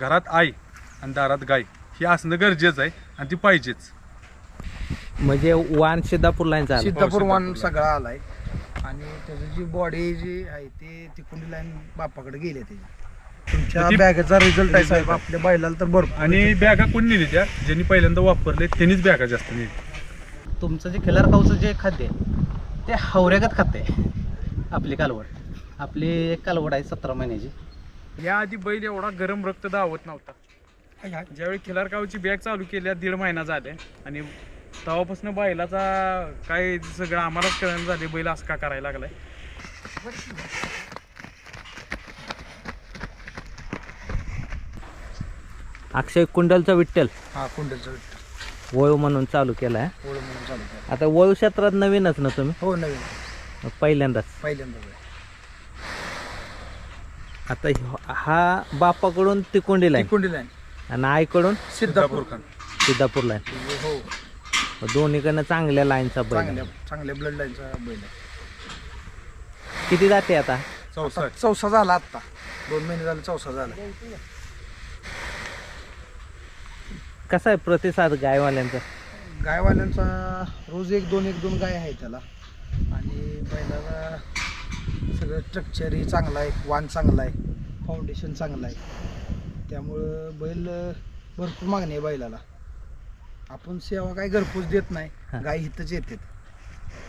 घरात आई आणि दारात गाय ही असणं गरजेचं आहे आणि ती पाहिजेच. म्हणजे वान सिद्धापूर लाईन चालू सिद्धापूर वन सिद्धापूरला. सगळा आलाय. आणि त्याची जी बॉडी जी आहे ते तिकुंडी लाईन बापाकडे गेली त्याची. तुमच्या ती- बॅगेचा रिझल्ट आहे साहेब. आहे. आपल्या बैलाला तर भरपूर आणि बॅगा कोणी नेली त्या? ज्यांनी पहिल्यांदा वापरले त्यांनीच बॅगा जास्त नेली. तुमचं जे खिलार खाऊचं जे खाद्य आहे ते हावऱ्यागत खाद्य आहे. आपली कालवड. आपली एक कालवड आहे सतरा महिन्याची. याआधी बैल एवढा गरम रक्त दावत नव्हता. ज्यावेळी खिलारकावची बॅग चालू केली दीड महिना झाले. आणि तेव्हापासून बैलाचा काय सगळं आम्हालाच कळण झाले बैल असं का करायला लागलाय. अक्षय कुंडलचा विठ्ठल. हा कुंडलचा वळू म्हणून चालू केलाय. ओळ म्हणून चालू केला. आता वळू क्षेत्रात नवीनच ना तुम्ही? हो नवीन. पहिल्यांदाच. पहिल्यांदा. आता हा बापाकडून तिकोंडी लाईन तिकुंडी लाईन आणि आईकडून सिद्धापूर खान. सिद्धापूर लाईन हो. दोन्हीकडनं चांगल्या लाईनचा बैल चांगल्या आहे. चांगल्या ब्लड लाईनचा बैल आहे. किती जाते आता? चौसा आता चौसा झाला आत्ता. दोन महिने झाले चौसा झाला. कसा आहे प्रतिसाद गायवाल्यांचा? गायवाल्यांचा रोज एक दोन एक दोन गाय आहे त्याला. आणि बैलाला सगळं स्ट्रक्चरही चांगलं आहे. वाण चांगला आहे. फाउंडेशन चांगलं आहे. त्यामुळं बैल भरपूर मागणी आहे बैलाला. आपण सेवा काय घरपोच देत नाही. गाय इथंच येतात.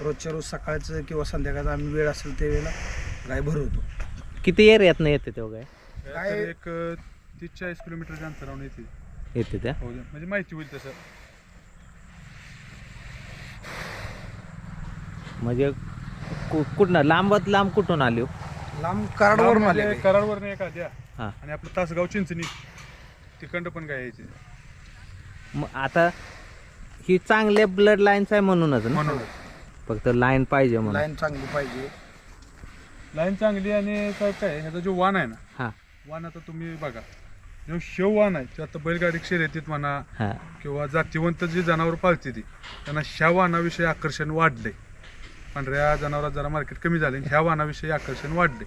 रोजच्या रोज सकाळचं किंवा संध्याकाळचं आम्ही वेळ असेल त्यावेळेला गाय भरवतो. किती एरियात नाही येते तेव्हा गाय? काय- एक तीस चाळीस किलोमीटरच्या अंतरावर येते. येते त्या? हो म्हणजे माहिती होईल तसं. म्हणजे कु- कुठनं? लांबत लांब कुठून आली हो? लांब कार्डवर आले कराडवर नाही एखाद्या हा. आणि आपलं तासगाव चिंचणी तिखंड पण काय यायची. मग आता ही चांगल्या ब्लड लाईन्स आहे म्हणूनच ना? म्हणून. फक्त लाईन पाहिजे म्हणून. लाईन चांगली पाहिजे. लाईन चांगली आणि काय काय ह्याचा जो वाण आहे ना हा. वाण आता तुम्ही बघा. जो शेव वाण आहे ते आता बैलगाडी शर्यतीत म्हणा हा. किंवा जातीवंत जी जनावर पाळते ती त्यांना ह्या वाहनाविषयी आकर्षण वाढले पांढऱ्या जनावरात जरा मार्केट कमी झाले आणि ह्या वाहनाविषयी आकर्षण वाढले.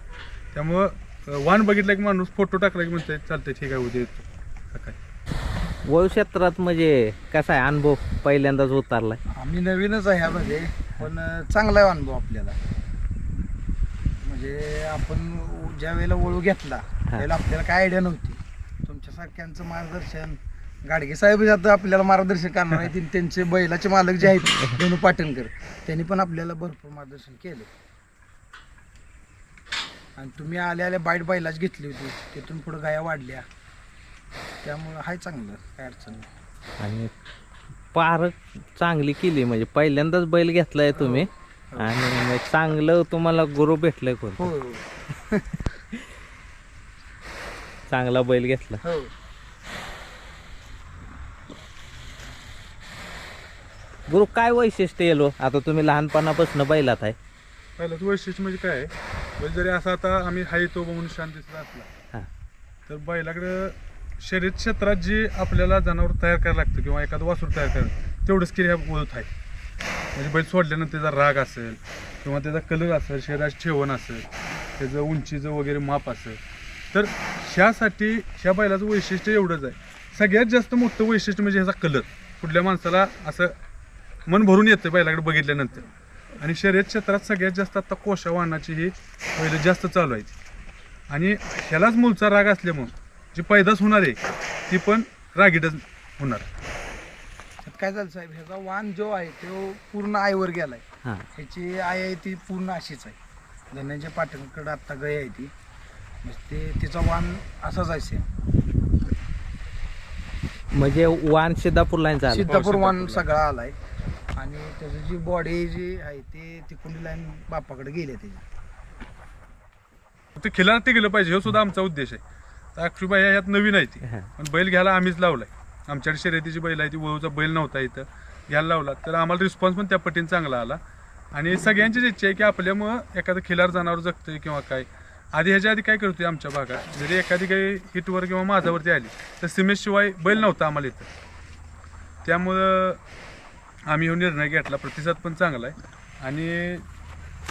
त्यामुळं वाण बघितलं की माणूस फोटो टाकला की म्हणते चालतंय ठीक आहे उद्या येतो. काय? वळू क्षेत्रात म्हणजे कसा आहे अनुभव पहिल्यांदाच उतारलाय? आम्ही नवीनच आहे ह्यामध्ये पण चांगला आहे अनुभव आपल्याला. म्हणजे आपण ज्या वेळेला ओळू घेतला त्यावेळेला आपल्याला काय आयडिया नव्हती. तुमच्यासारख्यांचं मार्गदर्शन गाडगे साहेब आता आपल्याला मार्गदर्शन करणार आहेत. आणि त्यांचे बैलाचे मालक जे आहेत रेणू पाटणकर त्यांनी पण आपल्याला भरपूर मार्गदर्शन केले. आणि तुम्ही आल्या आल्या बाईट बैलाच घेतली होती. तिथून पुढे गाया वाढल्या. त्यामुळं हाय चांगलं काय अडचण नाही. आणि पार चांगली केली म्हणजे पहिल्यांदाच बैल घेतलाय तुम्ही. आणि मग चांगलं तुम्हाला गुरु भेटलंय कोण हो हो. चांगला बैल घेतला. हो. गुरु काय वैशिष्ट्य येलो? आता तुम्ही लहानपणापासून बैलात आहे. पहिलं वैशिष्ट्य म्हणजे काय आहे? बैल जरी असा आता आम्ही हाय तो म्हणून शांत दिसला असला हा. तर बैलाकडं शर्यत क्षेत्रात जी आपल्याला जनावर तयार करायला लागतं किंवा एखादं वासूर तयार करायला तेवढंच की ह्या ओळख आहे. म्हणजे बैल सोडल्यानंतर त्याचा राग असेल किंवा त्याचा कलर असेल शरीराची ठेवण असेल त्याचं उंचीचं वगैरे माप असेल तर ह्यासाठी ह्या बैलाचं वैशिष्ट्य एवढंच आहे. सगळ्यात जास्त मोठं वैशिष्ट्य म्हणजे ह्याचा कलर. कुठल्या माणसाला असं मन भरून येतं बैलाकडे बघितल्यानंतर. आणि शर्यत क्षेत्रात सगळ्यात जास्त आता कोशा वाहनाची ही पहिलं जास्त चालू आहे. आणि ह्यालाच मूळचा राग असल्यामुळं जी पैदास होणार आहे ती पण रागीटच होणार. काय झालं साहेब ह्याचा वाण जो आहे तो पूर्ण आईवर गेलाय. हा. ह्याची आई आहे ती पूर्ण अशीच आहे. धन्याच्या पाटणकडे आत्ता गाय आहे ती. म्हणजे ते तिचा वाण असाच आहे. म्हणजे वान सिद्धापूर लाईन चालू सिद्धापूर वाण सिद्धापूरला. सगळा आलाय. आणि त्याची जी बॉडी जी आहे ते तिकुंडी लाईन बापाकडे गेली त्याची. ते खिलार ते गेलं पाहिजे हे सुद्धा आमचा उद्देश आहे. तर अक्षुबाई ह्यात नवीन आहे ती. पण बैल घ्यायला आम्हीच लावलाय. आमच्याकडे शर्यतीची बैल आहे ती वळूचा बैल नव्हता इथं. घ्यायला लावला. तर आम्हाला रिस्पॉन्स पण त्या पटीने चांगला आला. आणि सगळ्यांचीच इच्छा आहे की आपल्यामुळं एखादं खिलार जनावर जगतंय किंवा काय. आधी ह्याच्या आधी काय करतोय आमच्या भागात? जरी एखादी काही हिटवर किंवा माझावरती आली तर सिमेशशिवाय बैल नव्हता आम्हाला इथं. त्यामुळं आम्ही हा निर्णय घेतला. प्रतिसाद पण चांगला आहे. आणि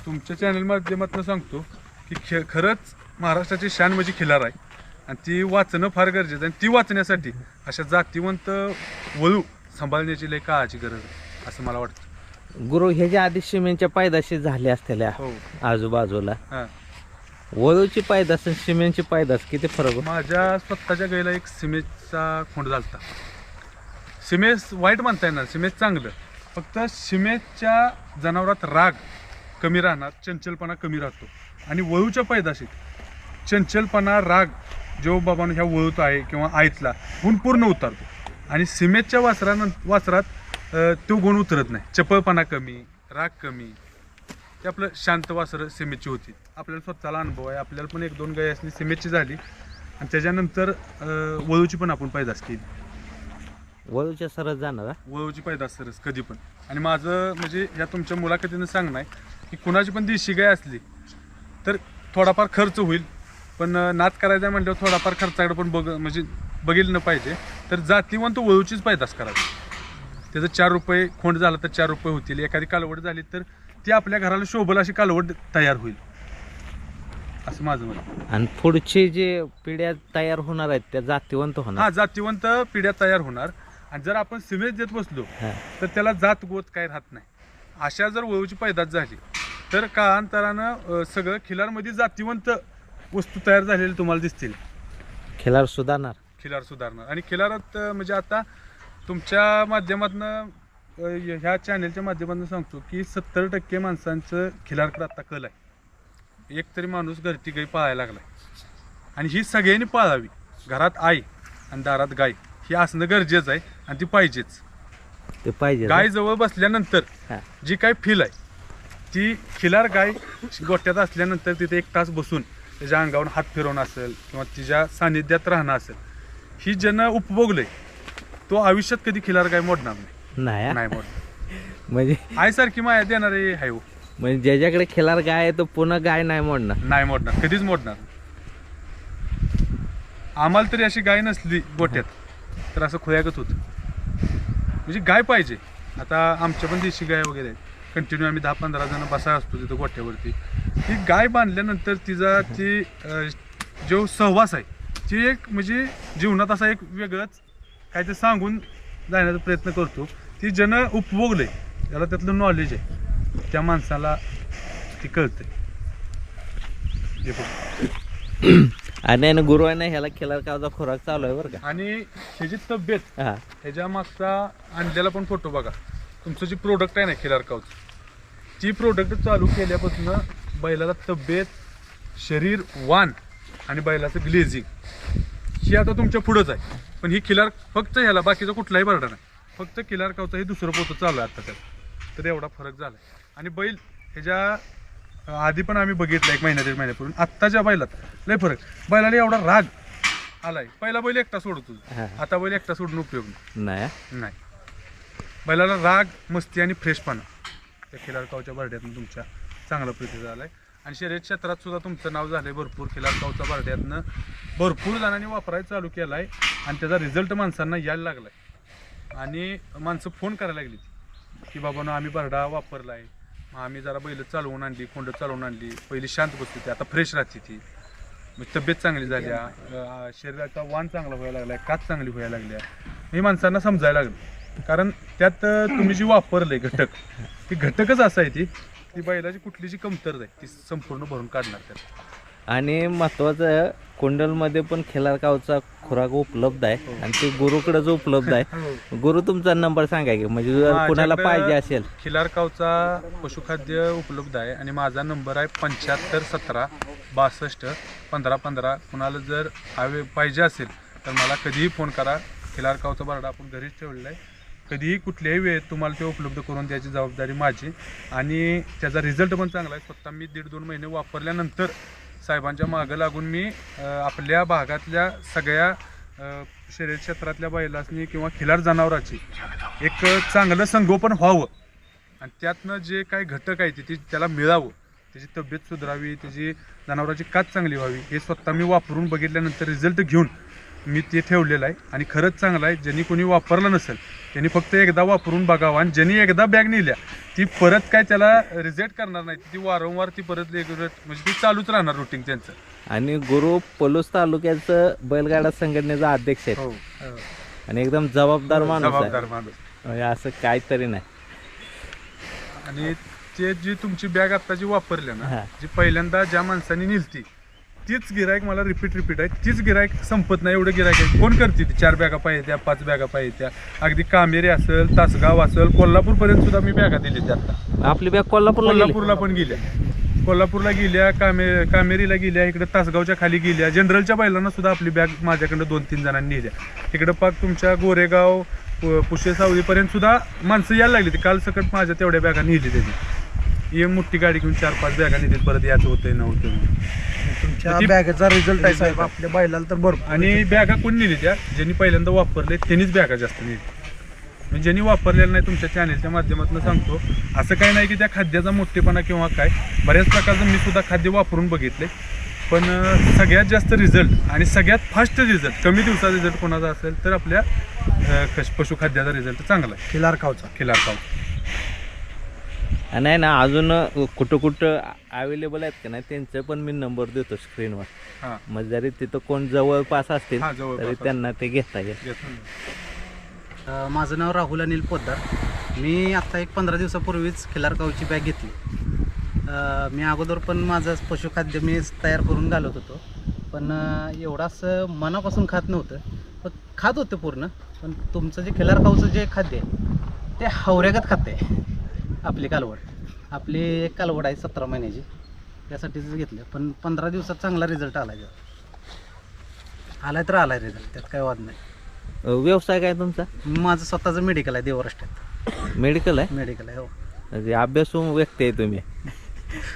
तुमच्या चॅनल माध्यमातून सांगतो की खे खरंच महाराष्ट्राची शान म्हणजे खिलार आहे. आणि ती वाचणं फार गरजेचं आहे. आणि ती वाचण्यासाठी अशा जातीवंत वळू सांभाळण्याची लय काळाची गरज आहे असं मला वाटतं. गुरु ह्याच्या आधी सिमेंटच्या पायदाशी झाल्या असलेल्या हो. आजूबाजूला वळूची पायदास आणि सिमेंटची पायदास किती फरक? माझ्या स्वतःच्या गाईला एक सिमेजचा खोंड झालता. सिमेस वाईट म्हणता येणार सिमेस चांगलं. फक्त सिमेसच्या जनावरात राग कमी राहणार चंचलपणा कमी राहतो. आणि वळूच्या पैदाशीत चंचलपणा राग जो बाबांनो ह्या वळूत आहे किंवा आयतला गुण पूर्ण उतरतो. आणि सिमेसच्या वासरानं वासरात तो गुण उतरत नाही. चपळपणा कमी राग कमी. ते आपलं शांत वासरं सिमेची होती. आपल्याला स्वतःला अनुभव आहे. आपल्याला पण एक दोन गाय असली सिमेची झाली. आणि त्याच्यानंतर वळूची पण आपण पैदास केली. वळूच्या सरस जाणार हा? वळूची पैदास सरस कधी पण. आणि माझं म्हणजे या तुमच्या मुलाखतीनं सांगणं आहे की कुणाची पण देशी गाय असली तर थोडाफार खर्च होईल. पण अं, नाद करायचा आहे म्हटल्यावर थोडाफार खर्चाकडे पण बघ म्हणजे बघितलं पाहिजे. तर जातीवंत वळूचीच पैदास करावी. त्याचं चार रुपये खोंड झाला तर चार रुपये होतील. एखादी कालवड झाली तर ती आपल्या घराला शोभल अशी कालवड तयार होईल. असं माझं मत आहे. आणि पुढचे जे पिढ्या तयार होणार आहेत त्या जातीवंत हा होणार जातीवंत पिढ्या तयार होणार. आणि जर आपण सिमेज देत बसलो. तर त्याला जात गोत काय राहत नाही. अशा जर वळूची पैदास झाली तर काळांतरानं सगळं खिलारमध्ये जातीवंत वस्तू तयार झालेल्या तुम्हाला दिसतील. खिलार सुधारणार. खिलार सुधारणार. आणि खिलारात म्हणजे आता तुमच्या माध्यमातून ह्या चॅनेलच्या माध्यमातून सांगतो की सत्तर टक्के माणसांचं खिलारकडे आता कल आहे. एक तरी माणूस घरटी गाई पाळायला लागलाय. आणि ही सगळ्यांनी पाळावी. घरात आई आणि दारात गाय ही असणं गरजेचं आहे. आणि ती पाहिजेच ते पाहिजे गाय जवळ बसल्यानंतर हा. जी काय फील आहे ती खिलार गाय गोट्यात असल्यानंतर तिथे एक तास बसून त्याच्या अंगावर हात फिरवणं असेल किंवा तिच्या सानिध्यात राहणं असेल ही ज्यानं उपभोगलंय तो आयुष्यात कधी खिलार गाय मोडणार नाही नाही हा? नाही मोडणार म्हणजे आईसारखी माया देणारे आहे हो. म्हणजे ज्याच्याकडे खिलार गाय आहे तो पुन्हा गाय नाही मोडणार नाही मोडणार कधीच मोडणार. आम्हाला तरी अशी गाय नसली गोट्यात तर असं खोयागत होतं म्हणजे गाय पाहिजे. आता आमच्या पण देशी गाय वगैरे आहेत. कंटिन्यू आम्ही दहा पंधरा जण बसा असतो तिथं गोठ्यावरती. ती गाय बांधल्यानंतर तिचा ती जो सहवास आहे ती एक म्हणजे जीवनात असा एक वेगळंच काय ते सांगून जाण्याचा प्रयत्न करतो. ती ज्यानं उपभोगलंय त्याला त्यातलं नॉलेज आहे. त्या माणसाला ती कळते हे बघ. आणि आहे ना ह्याला खिलार कावचा खुराक चालू आहे बरं का? आणि ह्याची तब्येत हा. ह्याच्या मागचा आणलेला पण फोटो बघा. तुमचं जी प्रोडक्ट आहे ना खिलार कावचं ती प्रोडक्ट चालू केल्यापासून बैलाला तब्येत शरीर वान आणि बैलाचं ग्लेझिंग ही आता तुमच्या पुढंच आहे. पण ही खिलार फक्त ह्याला बाकीचा कुठलाही बरडा नाही. फक्त खिलार कावचा हे दुसरं पोतं चालू आहे आता त्यात. तर एवढा फरक झाला आणि बैल ह्याच्या आधी पण आम्ही बघितलं एक महिन्या दीड महिन्यापूर्वी. आत्ताच्या बैलात लय फरक. बैलाला एवढा राग आलाय. पहिला बैल एकटा सोडत. होता आता बैल एकटा सोडून उपयोग नाही. नाही बैलाला राग मस्ती आणि फ्रेशपणा. त्या खिलार कावच्या बर्ड्यातनं तुमच्या चांगला प्रतिसाद आलाय. आणि शर्यत क्षेत्रात सुद्धा तुमचं नाव झालंय भरपूर. खिलार कावच्या बर्ड्यातनं भरपूर जणांनी वापरायला चालू केलाय आणि त्याचा रिझल्ट माणसांना यायला लागलाय. आणि माणसं फोन करायला लागली की बाबा आम्ही बरडा वापरलाय. मग आम्ही जरा बैल चालवून आणली कोंड चालवून आणली. पहिली शांत बसली होती आता फ्रेश राहते ती. मग तब्येत चांगली झाल्या अं, शरीराचा वाण चांगला व्हायला लागलाय कात चांगली व्हायला लागल्या. हे माणसांना समजायला लागलं. कारण त्यात अं, तुम्ही जी वापरलंय घटक ती घटकच असं आहे ती ती बैलाची कुठली जी कमतरता आहे ती संपूर्ण भरून काढणार त्यात. आणि महत्वाचं कुंडलमध्ये पण खिलार कावचा खुराक उपलब्ध आहे आणि ते गुरुकडेच उपलब्ध आहे. गुरु तुमचा नंबर सांगा की म्हणजे जर कुणाला पाहिजे असेल. खिलारकावचा पशुखाद्य उपलब्ध आहे आणि माझा नंबर आहे पंच्याहत्तर सतरा बासष्ट पंधरा पंधरा. कुणाला जर हवे पाहिजे असेल तर मला कधीही फोन करा. खिलारकावचा बरडा आपण घरीच ठेवलेला आहे. कधीही कुठल्याही वेळेत तुम्हाला ते उपलब्ध करून द्यायची जबाबदारी माझी. आणि त्याचा रिझल्ट पण चांगला आहे. स्वतः मी दीड दोन महिने वापरल्यानंतर साहेबांच्या मागं लागून मी आपल्या भागातल्या सगळ्या शर्यत क्षेत्रातल्या बैलासनी किंवा खिलार जनावराची एक चांगलं संगोपन व्हावं. आणि त्यातनं जे काही घटक आहे ते त्याला मिळावं. त्याची तब्येत सुधारावी त्याची जनावराची काच चांगली व्हावी हे स्वतः मी वापरून बघितल्यानंतर रिझल्ट घेऊन मी ते ठेवलेलं आहे आणि खरंच चांगलं आहे. ज्यांनी कोणी वापरलं नसेल त्यांनी फक्त एकदा वापरून बघावं. आणि ज्यांनी एकदा बॅग नेल्या ती परत काय त्याला रिजेक्ट करणार नाही. ती वारंवार ती परत रेग्युलर म्हणजे ती चालूच राहणार रुटीन त्यांचं. आणि गुरु पलूस तालुक्याचं बैलगाडा संघटनेचा अध्यक्ष आहे हो आणि एकदम जबाबदार माणूस आहे. जबाबदार माणूस. म्हणजे असं काहीतरी नाही. आणि ते जी तुमची बॅग आता जी वापरली हा. ना जी पहिल्यांदा ज्या माणसाने निलती तीच गिरायक मला रिपीट रिपीट आहे. तीच गिरायक संपत नाही एवढं गिरायक आहे. कोण करते ती? चार बॅगा पाहिजे त्या पाच बॅगा पाहिजे त्या. अगदी कामेरी असेल तासगाव असेल कोल्हापूर पर्यंत सुद्धा मी बॅगा दिली त्या आता आपली बॅग कोल्हापूरला गेली. कोल्हापूरला पण गेल्या. कोल्हापूरला गेल्या कामे कामेरीला गेल्या इकडे तासगावच्या खाली गेल्या. जनरलच्या बैलांना सुद्धा आपली बॅग माझ्याकडे दोन तीन जणांनी नेल्या. इकडे पाक तुमच्या गोरेगाव पुशे सावलीपर्यंत सुद्धा माणसं यायला लागली ती काल सकट माझ्या तेवढ्या बॅगा नेली त्यांनी. ये मोठी गाडी घेऊन चार पाच बॅगा नेतील परत याचं होतंय नव्हतं म्हणून. तुमच्या ती- बॅगेचा रिझल्ट आहे साहेब आपल्या बैलाला तर भरपूर आणि बॅगा कोण नेली त्या? ज्यांनी पहिल्यांदा वापरले त्यांनीच बॅगा जास्त नेली. म्हणजे ज्यांनी वापरलेलं नाही तुमच्या चॅनेलच्या माध्यमातून सांगतो. असं काही नाही की त्या खाद्याचा मोठेपणा किंवा काय. बऱ्याच प्रकारचं मी सुद्धा खाद्य वापरून बघितले पण अं, सगळ्यात जास्त रिझल्ट आणि सगळ्यात फास्ट रिझल्ट कमी दिवसाचा रिझल्ट कोणाचा असेल तर आपल्या अं, कश- पशुखाद्याचा रिझल्ट चांगला आहे. खिलार खावचा खिलार आहे ना अजून कुठं कुठं अवेलेबल आहेत का नाही त्यांचे पण मी नंबर देतो स्क्रीनवर हां. मग जरी तिथं कोण जवळपास असतील हां तरी त्यांना ते घेता येईल. माझं नाव राहुल अनिल पोद्दार. मी आत्ता एक पंधरा दिवसापूर्वीच खिलारकावची बॅग घेतली. मी अगोदर पण माझं पशुखाद्य मी तयार करून घालत होतो. पण अ, एवढं असं मनापासून खात नव्हतं. पण खात होतं पूर्ण. पण तुमचं जे खिलारकावचं जे खाद्य आहे ते हावऱ्यागत खाते आपली कालवड. आपली एक कालवड आहे सतरा महिन्याची. त्यासाठीच घेतलं. पण पंधरा दिवसात चांगला रिझल्ट आला त्यात आलाय तर आलाय रिझल्ट त्यात काय वाद नाही. अं, व्यवसाय काय तुमचा? माझं स्वतःचं मेडिकल आहे देवराष्ट्रात. मेडिकल आहे? मेडिकल आहे हो. म्हणजे अभ्यासू व्यक्ती आहे तुम्ही.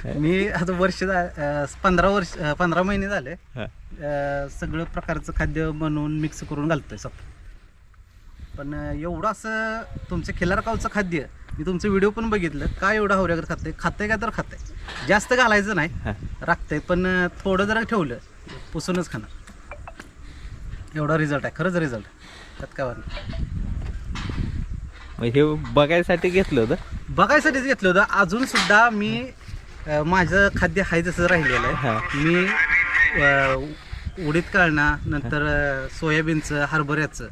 मी आता वर्ष झा- अं, पंधरा वर्ष अं, पंधरा महिने झाले. हा. अं, सगळं प्रकारचं खाद्य बनवून मिक्स करून घालतोय स्वतः. पण अं, एवढं असं तुमचं खिलारकावचं खाद्य मी तुमचं व्हिडिओ पण बघितलं. काय एवढं हवऱ्यागर खाते खाते का तर खाते जास्त घालायचं नाही. राखतंय पण थोडं जरा ठेवलं पुसूनच खाणार. एवढा रिझल्ट आहे. खरंच रिझल्ट त्यात काय. मग हे बघायसाठी घेतलं होतं? बघायसाठीच घेतलं होतं. अजून सुद्धा मी माझं खाद्य आहे तसं राहिलेलं. आहे. मी उडीद काळणा नंतर सोयाबीनचं हरभऱ्याचं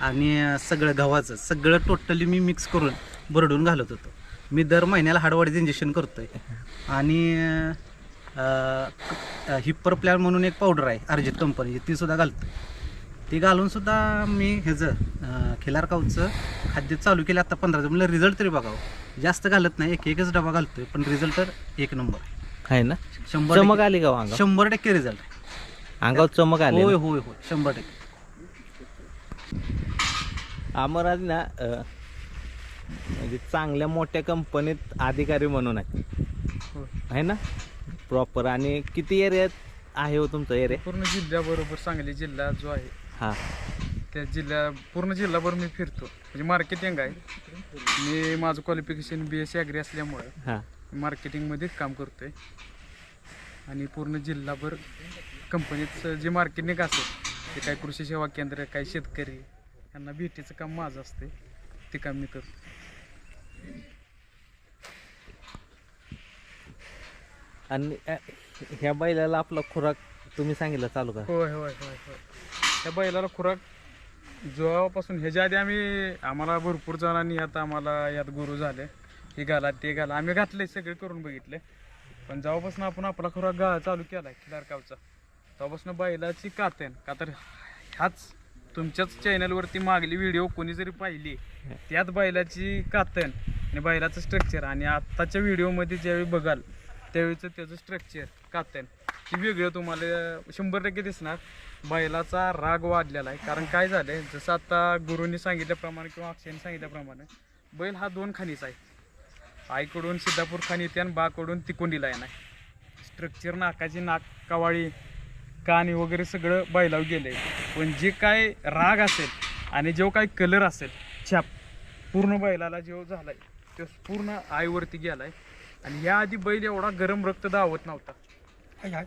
आणि सगळं गव्हाचं. सगळं टोटली मी मिक्स करून भरडून घालत होतो. मी दर महिन्याला हाडवाडीचं इंजेक्शन करतोय. आणि हिप्पर प्लॅन म्हणून एक पावडर आहे अर्जित कंपनीची ती सुद्धा घालतोय. ती घालून सुद्धा मी ह्याचं खिलार काऊचं खाद्य चालू केलं आता पंधरा दिवस म्हणजे रिझल्ट तरी बघावं. जास्त घालत नाही एक एकच डबा घालतोय पण रिझल्ट तर एक नंबर आहे. ना? शंभर चमक आली का हो अंगावर? शंभर टक्के रिझल्ट आहे. अंगावर चमक आली होय? होय होय शंभर टक्के. अमराज ना अं, म्हणजे चांगल्या मोठ्या कंपनीत अधिकारी म्हणून आहे. हो. आहे ना? प्रॉपर आणि किती एरियात आहे हो तुमचा एरिया पूर्ण जिल्ह्याबरोबर सांगली जिल्हा जो आहे हां. त्या जिल्ह्या पूर्ण जिल्हाभर मी फिरतो. म्हणजे मार्केटिंग आहे. मी माझं qualification B S C agri असल्यामुळं हां. मार्केटिंगमध्येच काम करतोय. आणि पूर्ण जिल्हाभर कंपनीचं जे मार्केटिंग असेल ते काय कृषी सेवा केंद्र काय शेतकरी यांना भेटीचं काम माझं असते ते काम मी करतो आणि अ, ह्या बैलाला आपला खुराक तुम्ही सांगितलं चालू का होय होय होय होय. त्या बैलाला खुराक जेव्हापासून ह्याच्या आधी आम्ही आम्हाला भरपूर जणांनी आता आम्हाला यात गुरु झाले. हे घाला ते घाला. आम्ही घातले सगळे करून बघितले. पण जेव्हापासून आपण आपला खुराक गा चालू केला खिलारकावचा तेव्हापासून बैलाची कातन का तर ह्याच तुमच्याच चॅनलवरती मागली व्हिडिओ कोणी जरी पाहिली त्यात बैलाची कातन आणि बैलाचं स्ट्रक्चर आणि आत्ताच्या व्हिडिओमध्ये ज्यावेळी बघाल त्यावेळीचं त्याचं स्ट्रक्चर कातन ती वेगळं तुम्हाला शंभर टक्के दिसणार. बैलाचा राग वाढलेला आहे. कारण काय झालं आहे जसं आता गुरुंनी सांगितल्याप्रमाणे किंवा अक्षयने सांगितल्याप्रमाणे बैल हा दोन खाणीचा आहे. आईकडून सिद्धापूर खाणी येते आणि बाकडून तिकोंडीला येणार. स्ट्रक्चर नाकाची नाक कवाळी कान वगैरे सगळं बैलावर गेले पण जे काय राग असेल आणि जो काय कलर असेल छाप पूर्ण बैलाला जो झालाय तो पूर्ण आईवरती गेलाय. आणि या आधी बैल एवढा गरम रक्त दावत नव्हता.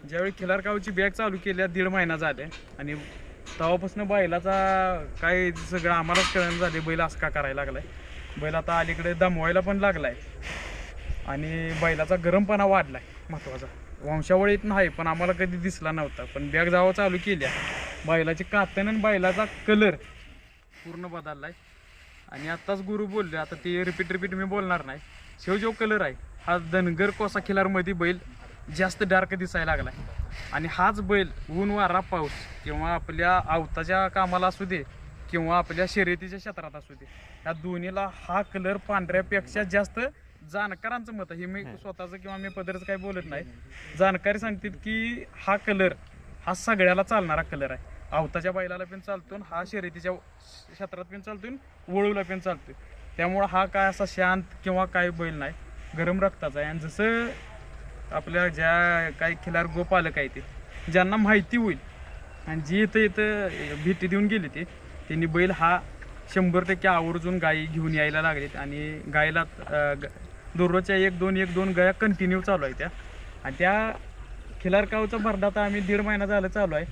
ज्यावेळी खिलारकावची बॅग चालू केल्या दीड महिना झाले. आणि तेव्हापासून बैलाचा काय सगळं आम्हालाच कळण झाले बैल असं का करायला लागलाय. बैल आता अलीकडे दमवायला पण लागलाय. आणि बैलाचा गरमपणा वाढलाय महत्त्वाचा. वंशावळीत नाही पण आम्हाला कधी दिसला नव्हता. पण बॅग जावा चालू केल्या. बैलाची कातन आणि बैलाचा कलर पूर्ण बदललाय. आणि आत्ताच गुरु बोलले आता ते रिपीट रिपीट मी बोलणार नाही. शेव जो कलर आहे. हा धनगर कोसा खिलारमध्ये बैल जास्त डार्क दिसायला लागलाय. आणि हाच बैल ऊन वारा पाऊस किंवा आपल्या आवताच्या कामाला असू दे किंवा आपल्या शर्यतीच्या क्षेत्रात असू दे या दोन्हीला हा कलर पांढऱ्यापेक्षा जास्त जाणकारांचं मत आहे. हे मी स्वतःचं किंवा मी पदरच काही बोलत नाही. जाणकारी सांगतात की हा कलर हा सगळ्याला चालणारा कलर आहे. आवताच्या बैलाला पण चालतो आणि हा शर्यतीच्या क्षेत्रात पण चालतो वळूला पण चालतो त्यामुळं हा काय असा शांत किंवा काय बैल नाही. गरम रक्ताचा आहे. आणि जसं आपल्या ज्या काही खिलार गोपालक आहे ते ज्यांना माहिती होईल आणि जी इथं इथं भेटी देऊन गेली ते त्यांनी बैल हा शंभर टक्के आवर्जून गायी घेऊन यायला लागलेत आणि गायला दररोजच्या एक दोन एक दोन गया कंटिन्यू चालू आहे त्या. आणि त्या खिलारकावचा भरडा आता आम्ही दीड महिना झालं चालू आहे.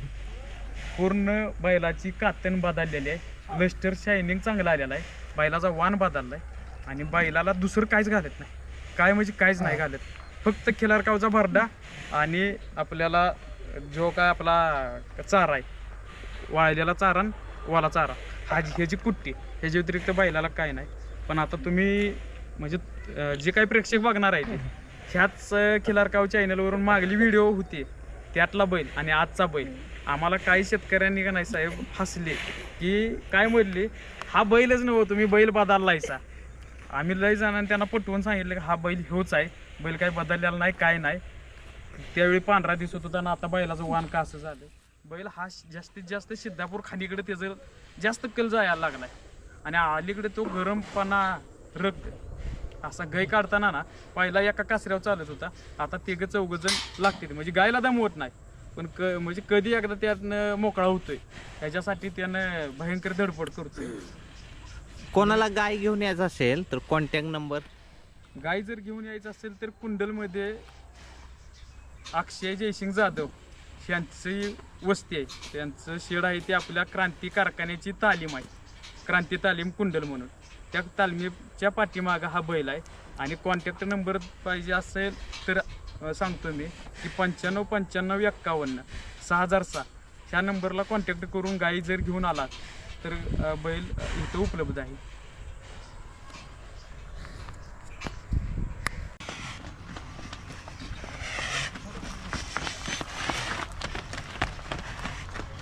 पूर्ण बैलाची कातन बदललेली आहे. लस्टर शायनिंग चांगला आलेला आहे. बैलाचा वाण बदलला आहे. आणि बैलाला दुसरं काहीच घालत नाही. काय म्हणजे काहीच नाही घालत. फक्त खिलारकावचा भरडा आणि आपल्याला जो काय आपला चारा आहे. वाळलेला चारा वाला चारा. हा ह्याची कुट्टी ह्याच्या व्यतिरिक्त बैलाला काय नाही. पण आता तुम्ही म्हणजे अं, जे काही प्रेक्षक बघणार आहे ते. ह्याच अं, खिलारकाव चॅनलवरून मागली व्हिडिओ होती. त्यातला बैल आणि आजचा बैल. आम्हाला काही शेतकऱ्यांनी का नाही साहेब हसले की काय म्हणले हा बैलच नव्हतो तुम्ही बैल बदललायचा. आम्ही लय जणांनी त्यांना पटवून सांगितलं की हा बैल ह्योच आहे. बैल काही बदललेला नाही काय नाही. त्यावेळी पांढरा दिसत होता ना आता बैलाचं वाण का असं झालं. बैल हा श- जास्तीत जास्त सिद्धापूर खालीकडे त्याचं जास्त कल जायला लागलाय. आणि अलीकडे तो गरमपणा रक्त असा गाय काढताना ना पहिला एका कासऱ्यावर चालत होता. आता तिघ चौघ जण लागते म्हणजे गायला दमवत नाही. पण क म्हणजे कधी एकदा त्यातनं मोकळा होतोय. त्याच्यासाठी त्यानं भयंकर धडपड करतोय. कोणाला गाय घेऊन यायचं असेल तर कॉन्टॅक्ट नंबर गाय जर घेऊन यायचं असेल तर कुंडलमध्ये अक्षय जयसिंग जाधव यांची वस्ती आहे. त्यांचं शेड आहे ते आपल्या क्रांती कारखान्याची तालीम आहे. क्रांती तालीम कुंडल म्हणून. त्या तालमीच्या पाठीमागं हा बैल आहे. आणि कॉन्टॅक्ट नंबर पाहिजे असेल तर सांगतो मी की पंच्याण्णव पंच्याण्णव एक्कावन्न सहा हजार सहा. ह्या नंबरला कॉन्टॅक्ट करून गाई जर घेऊन आलात तर बैल इथं उपलब्ध आहे.